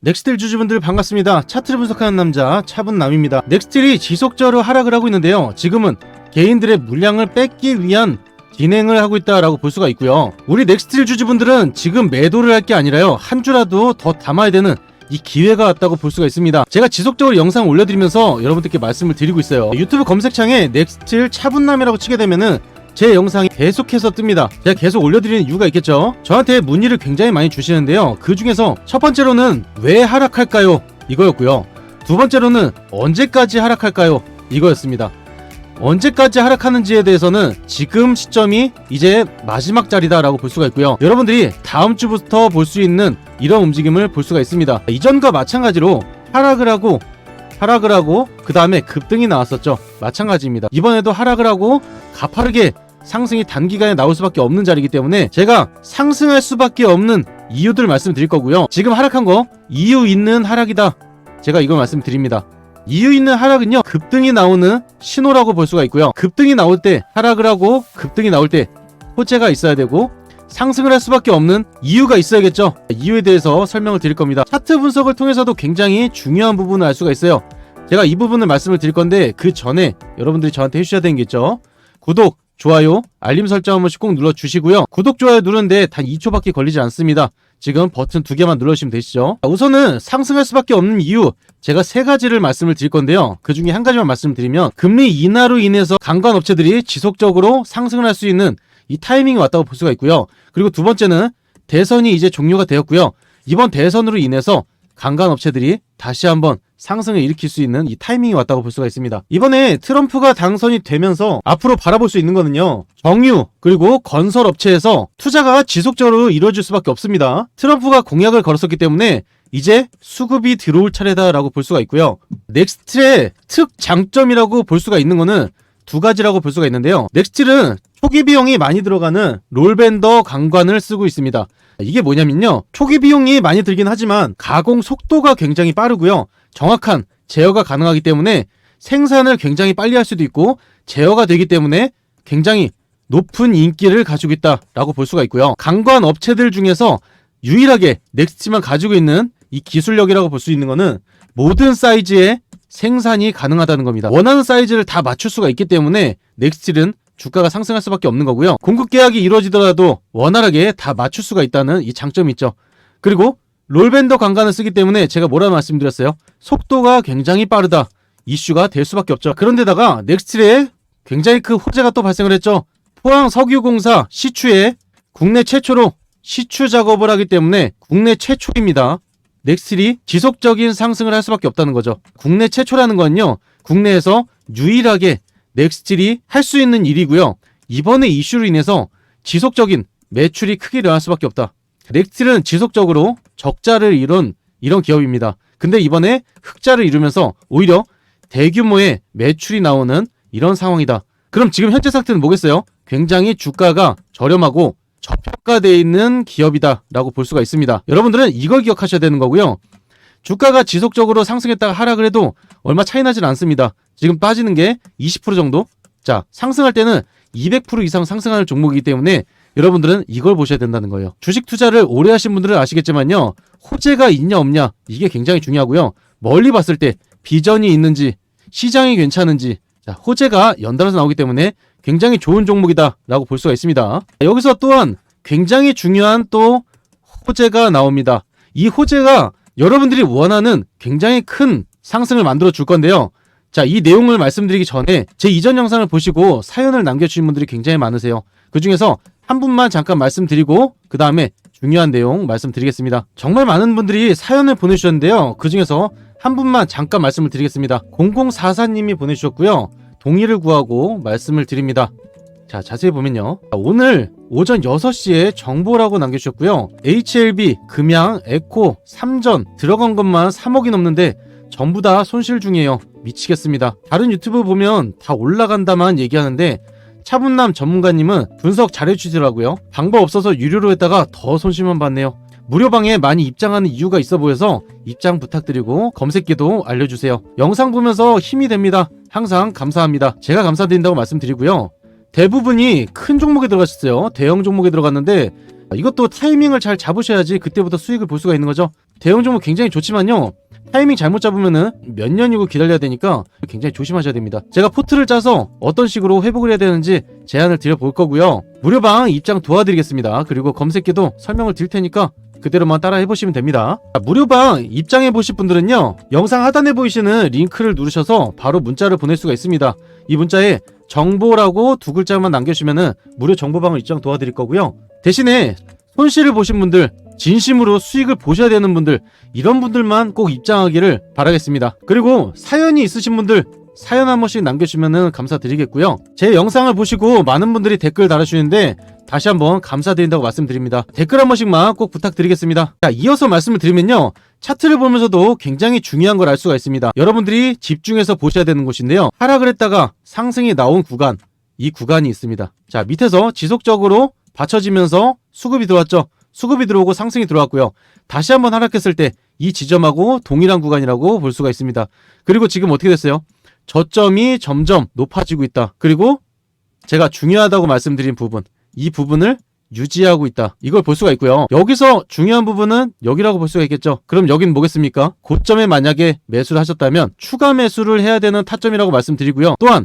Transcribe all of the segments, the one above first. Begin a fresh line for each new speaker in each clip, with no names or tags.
넥스틸 주주분들 반갑습니다. 차트를 분석하는 남자 차분남입니다. 넥스틸이 지속적으로 하락을 하고 있는데요. 지금은 개인들의 물량을 뺏기 위한 진행을 하고 있다라고 볼 수가 있고요. 우리 넥스틸 주주분들은 지금 매도를 할 게 아니라요. 한 주라도 더 담아야 되는 이 기회가 왔다고 볼 수가 있습니다. 제가 지속적으로 영상 올려드리면서 여러분들께 말씀을 드리고 있어요. 유튜브 검색창에 넥스틸 차분남이라고 치게 되면은 제 영상이 계속해서 뜹니다. 제가 계속 올려드리는 이유가 있겠죠. 저한테 문의를 굉장히 많이 주시는데요. 그 중에서 첫 번째로는 왜 하락할까요? 이거였고요. 두 번째로는 언제까지 하락할까요? 이거였습니다. 언제까지 하락하는지에 대해서는 지금 시점이 이제 마지막 자리다라고 볼 수가 있고요. 여러분들이 다음 주부터 볼 수 있는 이런 움직임을 볼 수가 있습니다. 이전과 마찬가지로 하락을 하고 하락을 하고 그 다음에 급등이 나왔었죠. 마찬가지입니다. 이번에도 하락을 하고 가파르게 상승이 단기간에 나올 수밖에 없는 자리이기 때문에 제가 상승할 수밖에 없는 이유들 말씀드릴 거고요. 지금 하락한 거 이유 있는 하락이다. 제가 이걸 말씀드립니다. 이유 있는 하락은요 급등이 나오는 신호라고 볼 수가 있고요. 급등이 나올 때 하락을 하고 급등이 나올 때 호재가 있어야 되고 상승을 할 수밖에 없는 이유가 있어야겠죠. 이유에 대해서 설명을 드릴 겁니다. 차트 분석을 통해서도 굉장히 중요한 부분을 알 수가 있어요. 제가 이 부분을 말씀을 드릴 건데 그 전에 여러분들이 저한테 해주셔야 되는 게 있죠. 구독, 좋아요, 알림 설정 한 번씩 꼭 눌러주시고요. 구독, 좋아요 누르는데 단 2초밖에 걸리지 않습니다. 지금 버튼 두 개만 눌러주시면 되시죠. 우선은 상승할 수밖에 없는 이유 제가 세 가지를 말씀을 드릴 건데요. 그 중에 한 가지만 말씀드리면 금리 인하로 인해서 강간 업체들이 지속적으로 상승을 할 수 있는 이 타이밍이 왔다고 볼 수가 있고요. 그리고 두 번째는 대선이 이제 종료가 되었고요. 이번 대선으로 인해서 강간 업체들이 다시 한번 상승을 일으킬 수 있는 이 타이밍이 왔다고 볼 수가 있습니다. 이번에 트럼프가 당선이 되면서 앞으로 바라볼 수 있는 거는요. 정유 그리고 건설 업체에서 투자가 지속적으로 이루어질 수밖에 없습니다. 트럼프가 공약을 걸었었기 때문에 이제 수급이 들어올 차례다라고 볼 수가 있고요. 넥스트의 특 장점이라고 볼 수가 있는 거는 두 가지라고 볼 수가 있는데요. 넥스트는 초기 비용이 많이 들어가는 롤밴더 강관을 쓰고 있습니다. 이게 뭐냐면요. 초기 비용이 많이 들긴 하지만 가공 속도가 굉장히 빠르고요. 정확한 제어가 가능하기 때문에 생산을 굉장히 빨리 할 수도 있고 제어가 되기 때문에 굉장히 높은 인기를 가지고 있다라고 볼 수가 있고요. 강관 업체들 중에서 유일하게 넥스트만 가지고 있는 이 기술력이라고 볼 수 있는 거는 모든 사이즈의 생산이 가능하다는 겁니다. 원하는 사이즈를 다 맞출 수가 있기 때문에 넥스틸은 주가가 상승할 수밖에 없는 거고요. 공급 계약이 이루어지더라도 원활하게 다 맞출 수가 있다는 이 장점이 있죠. 그리고 롤밴더 강간을 쓰기 때문에 제가 뭐라 말씀드렸어요? 속도가 굉장히 빠르다. 이슈가 될 수밖에 없죠. 그런데다가 넥스틸에 굉장히 큰 호재가 또 발생을 했죠. 포항 석유공사 시추에 국내 최초로 시추 작업을 하기 때문에 국내 최초입니다. 넥스틸이 지속적인 상승을 할 수밖에 없다는 거죠. 국내 최초라는 건요. 국내에서 유일하게 넥스틸이 할수 있는 일이고요. 이번에 이슈로 인해서 지속적인 매출이 크게 일어날 수밖에 없다. 넥스틸은 지속적으로 적자를 이룬 이런 기업입니다. 근데 이번에 흑자를 이루면서 오히려 대규모의 매출이 나오는 이런 상황이다. 그럼 지금 현재 상태는 뭐겠어요? 굉장히 주가가 저렴하고 저평가되어 있는 기업이다라고 볼 수가 있습니다. 여러분들은 이걸 기억하셔야 되는 거고요. 주가가 지속적으로 상승했다가 하락을 해도 얼마 차이 나진 않습니다. 지금 빠지는 게 20% 정도? 자, 상승할 때는 200% 이상 상승하는 종목이기 때문에 여러분들은 이걸 보셔야 된다는 거예요. 주식 투자를 오래 하신 분들은 아시겠지만요. 호재가 있냐 없냐 이게 굉장히 중요하고요. 멀리 봤을 때 비전이 있는지 시장이 괜찮은지 자, 호재가 연달아서 나오기 때문에 굉장히 좋은 종목이다라고 볼 수가 있습니다. 여기서 또한 굉장히 중요한 또 호재가 나옵니다. 이 호재가 여러분들이 원하는 굉장히 큰 상승을 만들어 줄 건데요. 자, 이 내용을 말씀드리기 전에 제 이전 영상을 보시고 사연을 남겨주신 분들이 굉장히 많으세요. 그 중에서 한 분만 잠깐 말씀드리고 그 다음에 중요한 내용 말씀드리겠습니다. 정말 많은 분들이 사연을 보내주셨는데요. 그 중에서 한 분만 잠깐 말씀을 드리겠습니다. 0044님이 보내주셨고요. 동의를 구하고 말씀을 드립니다. 자, 자세히 보면요. 오늘 오전 6시에 정보라고 남겨주셨고요. HLB, 금양, 에코, 삼전 들어간 것만 3억이 넘는데 전부 다 손실 중이에요. 미치겠습니다. 다른 유튜브 보면 다 올라간다만 얘기하는데 차분남 전문가님은 분석 잘해주시더라고요. 방법 없어서 유료로 했다가 더 손실만 받네요. 무료방에 많이 입장하는 이유가 있어 보여서 입장 부탁드리고 검색기도 알려주세요. 영상 보면서 힘이 됩니다. 항상 감사합니다. 제가 감사드린다고 말씀드리고요. 대부분이 큰 종목에 들어갔었어요. 대형 종목에 들어갔는데 이것도 타이밍을 잘 잡으셔야지 그때부터 수익을 볼 수가 있는 거죠. 대형 종목 굉장히 좋지만요. 타이밍 잘못 잡으면은 몇 년이고 기다려야 되니까 굉장히 조심하셔야 됩니다. 제가 포트를 짜서 어떤 식으로 회복을 해야 되는지 제안을 드려볼 거고요. 무료방 입장 도와드리겠습니다. 그리고 검색기도 설명을 드릴 테니까 그대로만 따라 해보시면 됩니다. 자, 무료방 입장해 보실 분들은요, 영상 하단에 보이시는 링크를 누르셔서 바로 문자를 보낼 수가 있습니다. 이 문자에 정보라고 두 글자만 남겨주시면은 무료 정보방을 입장 도와드릴 거고요. 대신에 손실을 보신 분들, 진심으로 수익을 보셔야 되는 분들, 이런 분들만 꼭 입장하기를 바라겠습니다. 그리고 사연이 있으신 분들, 사연 한 번씩 남겨주시면 감사드리겠고요. 제 영상을 보시고 많은 분들이 댓글 달아주시는데 다시 한번 감사드린다고 말씀드립니다. 댓글 한 번씩만 꼭 부탁드리겠습니다. 자, 이어서 말씀을 드리면요. 차트를 보면서도 굉장히 중요한 걸 알 수가 있습니다. 여러분들이 집중해서 보셔야 되는 곳인데요. 하락을 했다가 상승이 나온 구간, 이 구간이 있습니다. 자, 밑에서 지속적으로 받쳐지면서 수급이 들어왔죠. 수급이 들어오고 상승이 들어왔고요. 다시 한번 하락했을 때 이 지점하고 동일한 구간이라고 볼 수가 있습니다. 그리고 지금 어떻게 됐어요? 저점이 점점 높아지고 있다. 그리고 제가 중요하다고 말씀드린 부분, 이 부분을 유지하고 있다. 이걸 볼 수가 있고요. 여기서 중요한 부분은 여기라고 볼 수가 있겠죠. 그럼 여긴 뭐겠습니까? 고점에 만약에 매수를 하셨다면 추가 매수를 해야 되는 타점이라고 말씀드리고요. 또한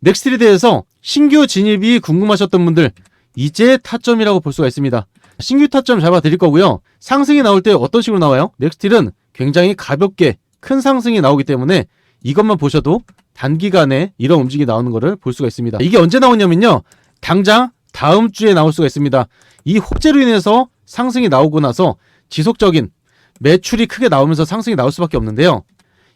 넥스트에 대해서 신규 진입이 궁금하셨던 분들 이제 타점이라고 볼 수가 있습니다. 신규 타점 잡아드릴 거고요. 상승이 나올 때 어떤 식으로 나와요? 넥스틸은 굉장히 가볍게 큰 상승이 나오기 때문에 이것만 보셔도 단기간에 이런 움직임이 나오는 것을 볼 수가 있습니다. 이게 언제 나오냐면요. 당장 다음 주에 나올 수가 있습니다. 이 호재로 인해서 상승이 나오고 나서 지속적인 매출이 크게 나오면서 상승이 나올 수밖에 없는데요.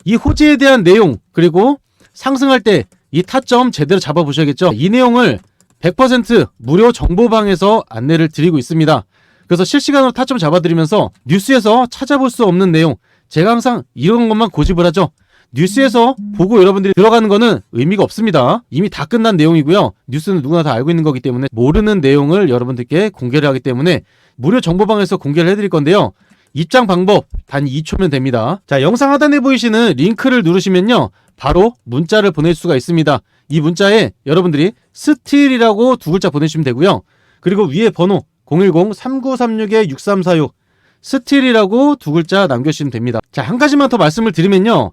이 호재에 대한 내용 그리고 상승할 때 이 타점 제대로 잡아보셔야겠죠. 이 내용을 100% 무료 정보방에서 안내를 드리고 있습니다. 그래서 실시간으로 타점 잡아드리면서 뉴스에서 찾아볼 수 없는 내용 제가 항상 이런 것만 고집을 하죠. 뉴스에서 보고 여러분들이 들어가는 거는 의미가 없습니다. 이미 다 끝난 내용이고요. 뉴스는 누구나 다 알고 있는 거기 때문에 모르는 내용을 여러분들께 공개를 하기 때문에 무료 정보방에서 공개를 해드릴 건데요. 입장 방법 단 2초면 됩니다. 자, 영상 하단에 보이시는 링크를 누르시면요. 바로 문자를 보낼 수가 있습니다. 이 문자에 여러분들이 스틸이라고 두 글자 보내주시면 되고요. 그리고 위에 번호 010-3936-6346 스틸이라고 두 글자 남겨주시면 됩니다. 자, 한 가지만 더 말씀을 드리면요.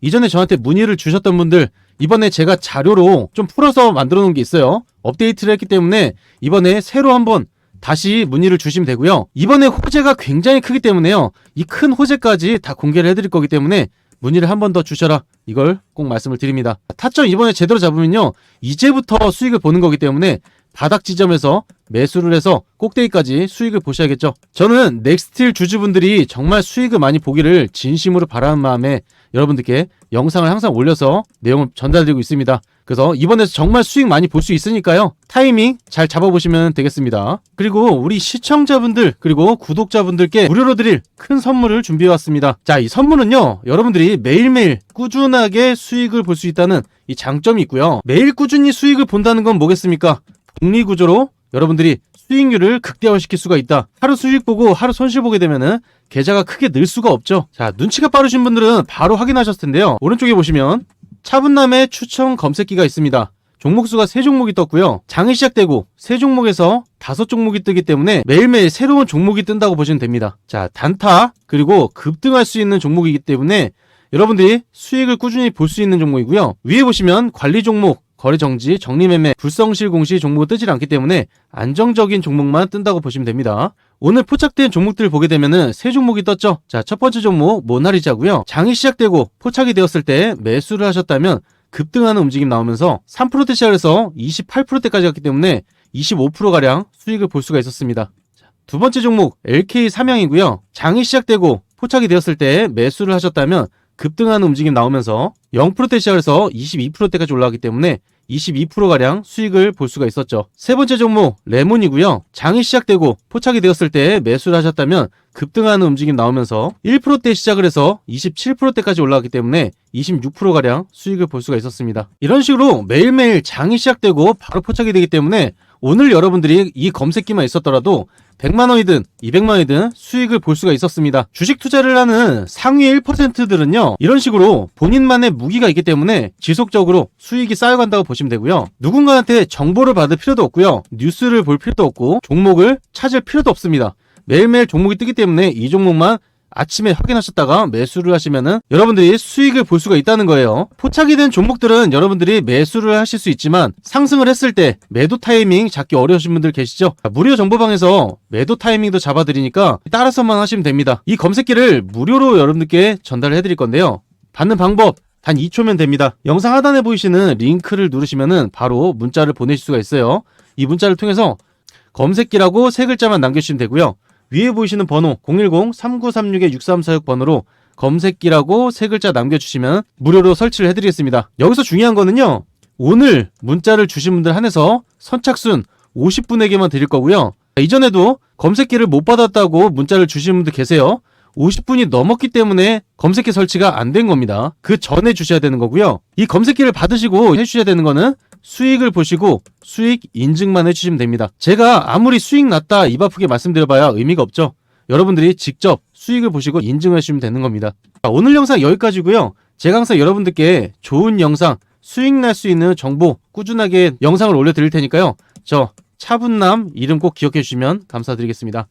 이전에 저한테 문의를 주셨던 분들 이번에 제가 자료로 좀 풀어서 만들어 놓은 게 있어요. 업데이트를 했기 때문에 이번에 새로 한번 다시 문의를 주시면 되고요. 이번에 호재가 굉장히 크기 때문에요. 이 큰 호재까지 다 공개를 해드릴 거기 때문에 문의를 한 번 더 주셔라. 이걸 꼭 말씀을 드립니다. 타점 이번에 제대로 잡으면요. 이제부터 수익을 보는 거기 때문에 바닥 지점에서 매수를 해서 꼭대기까지 수익을 보셔야겠죠. 저는 넥스틸 주주분들이 정말 수익을 많이 보기를 진심으로 바라는 마음에 여러분들께 영상을 항상 올려서 내용을 전달드리고 있습니다. 그래서 이번에서 정말 수익 많이 볼 수 있으니까요. 타이밍 잘 잡아보시면 되겠습니다. 그리고 우리 시청자분들 그리고 구독자분들께 무료로 드릴 큰 선물을 준비해왔습니다. 자, 이 선물은요. 여러분들이 매일매일 꾸준하게 수익을 볼 수 있다는 이 장점이 있고요. 매일 꾸준히 수익을 본다는 건 뭐겠습니까? 복리구조로 여러분들이 수익률을 극대화시킬 수가 있다. 하루 수익 보고 하루 손실 보게 되면은 계좌가 크게 늘 수가 없죠. 자, 눈치가 빠르신 분들은 바로 확인하셨을 텐데요. 오른쪽에 보시면 차분남의 추천 검색기가 있습니다. 종목수가 3종목이 떴고요. 장이 시작되고 3종목에서 5종목이 뜨기 때문에 매일매일 새로운 종목이 뜬다고 보시면 됩니다. 자, 단타 그리고 급등할 수 있는 종목이기 때문에 여러분들이 수익을 꾸준히 볼 수 있는 종목이고요. 위에 보시면 관리 종목, 거래 정지, 정리 매매, 불성실 공시 종목은 뜨질 않기 때문에 안정적인 종목만 뜬다고 보시면 됩니다. 오늘 포착된 종목들 보게 되면은 세 종목이 떴죠. 자, 첫 번째 종목 모나리자고요. 장이 시작되고 포착이 되었을 때 매수를 하셨다면 급등하는 움직임 나오면서 3%대 시작해서 28%대까지 갔기 때문에 25%가량 수익을 볼 수가 있었습니다. 자, 두 번째 종목 LK 삼양이고요. 장이 시작되고 포착이 되었을 때 매수를 하셨다면 급등하는 움직임 나오면서 0%대 시작해서 22%대까지 올라가기 때문에 22%가량 수익을 볼 수가 있었죠. 세 번째 종목 레몬이고요. 장이 시작되고 포착이 되었을 때 매수를 하셨다면 급등하는 움직임 나오면서 1%대 시작을 해서 27%대까지 올라가기 때문에 26%가량 수익을 볼 수가 있었습니다. 이런 식으로 매일매일 장이 시작되고 바로 포착이 되기 때문에 오늘 여러분들이 이 검색기만 있었더라도 100만 원이든 200만 원이든 수익을 볼 수가 있었습니다. 주식 투자를 하는 상위 1%들은요. 이런 식으로 본인만의 무기가 있기 때문에 지속적으로 수익이 쌓여간다고 보시면 되고요. 누군가한테 정보를 받을 필요도 없고요. 뉴스를 볼 필요도 없고 종목을 찾을 필요도 없습니다. 매일매일 종목이 뜨기 때문에 이 종목만 아침에 확인하셨다가 매수를 하시면은 여러분들이 수익을 볼 수가 있다는 거예요. 포착이 된 종목들은 여러분들이 매수를 하실 수 있지만 상승을 했을 때 매도 타이밍 잡기 어려우신 분들 계시죠? 자, 무료 정보방에서 매도 타이밍도 잡아드리니까 따라서만 하시면 됩니다. 이 검색기를 무료로 여러분들께 전달을 해드릴 건데요. 받는 방법 단 2초면 됩니다. 영상 하단에 보이시는 링크를 누르시면은 바로 문자를 보내실 수가 있어요. 이 문자를 통해서 검색기라고 세 글자만 남겨주시면 되고요. 위에 보이시는 번호 010-3936-6346 번호로 검색기라고 세 글자 남겨주시면 무료로 설치를 해드리겠습니다. 여기서 중요한 거는요. 오늘 문자를 주신 분들 한해서 선착순 50분에게만 드릴 거고요. 이전에도 검색기를 못 받았다고 문자를 주신 분들 계세요. 50분이 넘었기 때문에 검색기 설치가 안 된 겁니다. 그 전에 주셔야 되는 거고요. 이 검색기를 받으시고 해주셔야 되는 거는 수익을 보시고 수익 인증만 해주시면 됩니다. 제가 아무리 수익 났다 입 아프게 말씀드려봐야 의미가 없죠. 여러분들이 직접 수익을 보시고 인증을 해주시면 되는 겁니다. 자, 오늘 영상 여기까지고요. 제가 항상 여러분들께 좋은 영상, 수익 날 수 있는 정보 꾸준하게 영상을 올려드릴 테니까요. 저 차분남 이름 꼭 기억해 주시면 감사드리겠습니다.